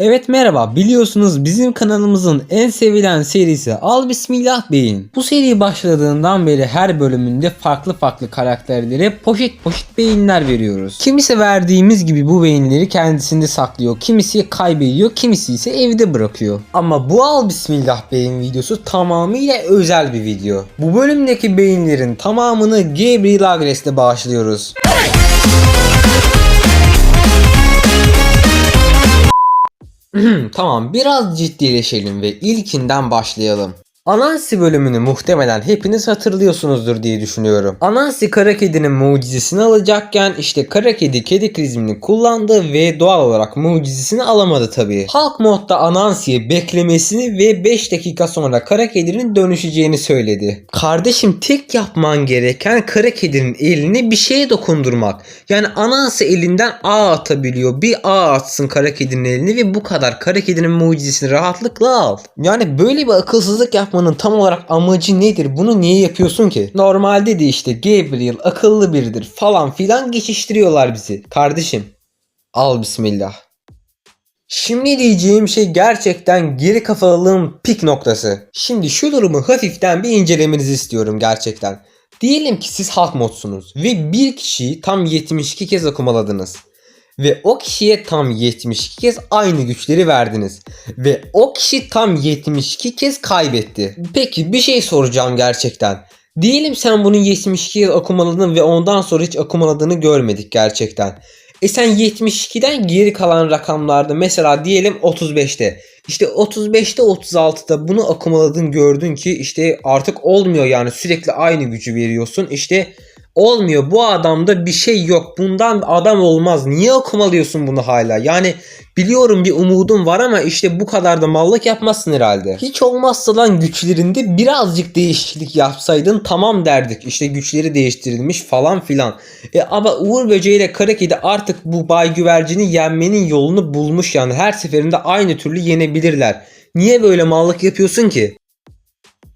Evet merhaba biliyorsunuz bizim kanalımızın en sevilen serisi Al Bismillah Beyin. Bu seri başladığından beri her bölümünde farklı farklı karakterlere poşet poşet beyinler veriyoruz. Kimisi verdiğimiz gibi bu beyinleri kendisinde saklıyor, kimisi kaybediyor, kimisi ise evde bırakıyor. Ama bu Al Bismillah Beyin videosu tamamıyla özel bir video. Bu bölümdeki beyinlerin tamamını Gabriel Agres'le bağışlıyoruz. tamam biraz ciddileşelim ve ilkinden başlayalım. Anansi bölümünü muhtemelen hepiniz hatırlıyorsunuzdur diye düşünüyorum. Anansi kara kedinin mucizesini alacakken işte kara kedi kedi krizmini kullandı ve doğal olarak mucizesini alamadı tabii. Halk modda Anansi'ye beklemesini ve 5 dakika sonra kara kedinin dönüşeceğini söyledi. Kardeşim tek yapman gereken kara kedinin elini bir şeye dokundurmak. Yani Anansi elinden ağ atabiliyor. Bir ağ atsın kara kedinin elini ve bu kadar. Kara kedinin mucizesini rahatlıkla al. Yani böyle bir akılsızlık yapmanın tam olarak amacı nedir? Bunu niye yapıyorsun ki? Normalde de işte Gabriel akıllı biridir falan filan geçiştiriyorlar bizi. Kardeşim al bismillah. Şimdi diyeceğim şey gerçekten geri kafalılığın pik noktası. Şimdi şu durumu hafiften bir incelemenizi istiyorum gerçekten. Diyelim ki siz halk modsunuz ve bir kişiyi tam 72 kez akumaladınız. Ve o kişiye tam 72 kez aynı güçleri verdiniz. Ve o kişi tam 72 kez kaybetti. Peki bir şey soracağım gerçekten. Diyelim sen bunu 72 kez akumaladın ve ondan sonra hiç akumaladığını görmedik gerçekten. E sen 72'den geri kalan rakamlarda mesela diyelim 35'te. İşte 35'te 36'da bunu akumaladın gördün ki işte artık olmuyor yani sürekli aynı gücü veriyorsun. İşte olmuyor. Bu adamda bir şey yok. Bundan adam olmaz. Niye akumalıyorsun bunu hala? Yani biliyorum bir umudum var ama işte bu kadar da mallık yapmazsın herhalde. Hiç olmazsa lan güçlerinde birazcık değişiklik yapsaydın tamam derdik. İşte güçleri değiştirilmiş falan filan. E ama Uğur Böceği ile Kara Kedi artık bu Bay Güvercin'i yenmenin yolunu bulmuş yani. Her seferinde aynı türlü yenebilirler. Niye böyle mallık yapıyorsun ki?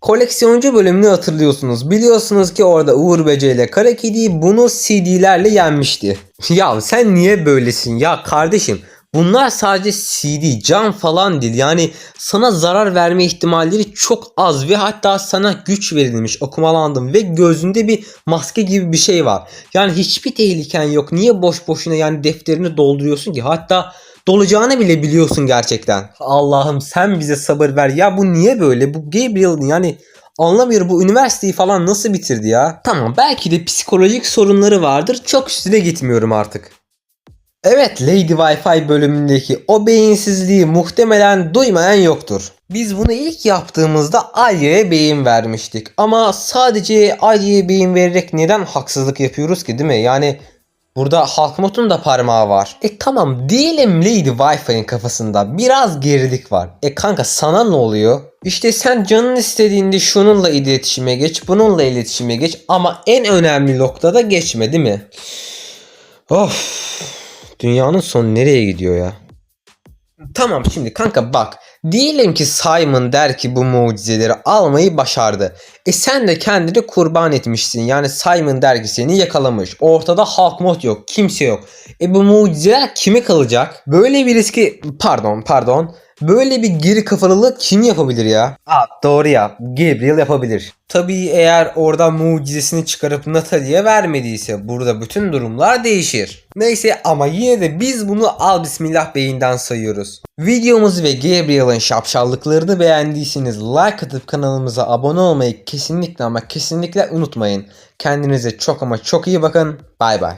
Koleksiyoncu bölümünü hatırlıyorsunuz. Biliyorsunuz ki orada Uğur Böceği ile Kara Kedi'yi bunu CD'lerle yenmişti. ya sen niye böylesin ya kardeşim? Bunlar sadece CD, cam falan değil. Yani sana zarar verme ihtimalleri çok az ve hatta sana güç verilmiş, okumalandım ve gözünde bir maske gibi bir şey var. Yani hiçbir tehliken yok. Niye boş boşuna yani defterini dolduruyorsun ki? Hatta dolacağını bile biliyorsun gerçekten. Allah'ım sen bize sabır ver. Ya bu niye böyle? Bu Gabriel yani anlamıyorum bu üniversiteyi falan nasıl bitirdi ya? Tamam belki de psikolojik sorunları vardır. Çok üstüne gitmiyorum artık. Evet Lady Wi-Fi bölümündeki o beyinsizliği muhtemelen duymayan yoktur. Biz bunu ilk yaptığımızda Alya'ya beyin vermiştik. Ama sadece Alya'ya beyin vererek neden haksızlık yapıyoruz ki değil mi? Yani Burada Halkmot'un da parmağı var. E tamam diyelim Lady Wi-Fi'nin kafasında biraz gerilik var. E kanka sana ne oluyor? İşte sen canın istediğinde şununla iletişime geç, bununla iletişime geç ama en önemli noktada geçme değil mi? Of. Dünyanın sonu nereye gidiyor ya? Tamam şimdi kanka bak. Diyelim ki Simon der ki bu mucizeleri almayı başardı. E sen de kendini kurban etmişsin. Yani Simon der ki seni yakalamış. Ortada halk mod yok. Kimse yok. E bu mucizeler kime kalacak? Böyle bir riski pardon pardon. Böyle bir geri kafalılık kim yapabilir ya? Aa, doğru ya. Gabriel yapabilir. Tabii eğer oradan mucizesini çıkarıp Natalie'ye vermediyse burada bütün durumlar değişir. Neyse ama yine de biz bunu al bismillah beyinden sayıyoruz. Videomuzu ve Gabriel'ın şapşallıklarını beğendiyseniz like atıp kanalımıza abone olmayı kesinlikle ama kesinlikle unutmayın. Kendinize çok ama çok iyi bakın. Bay bay.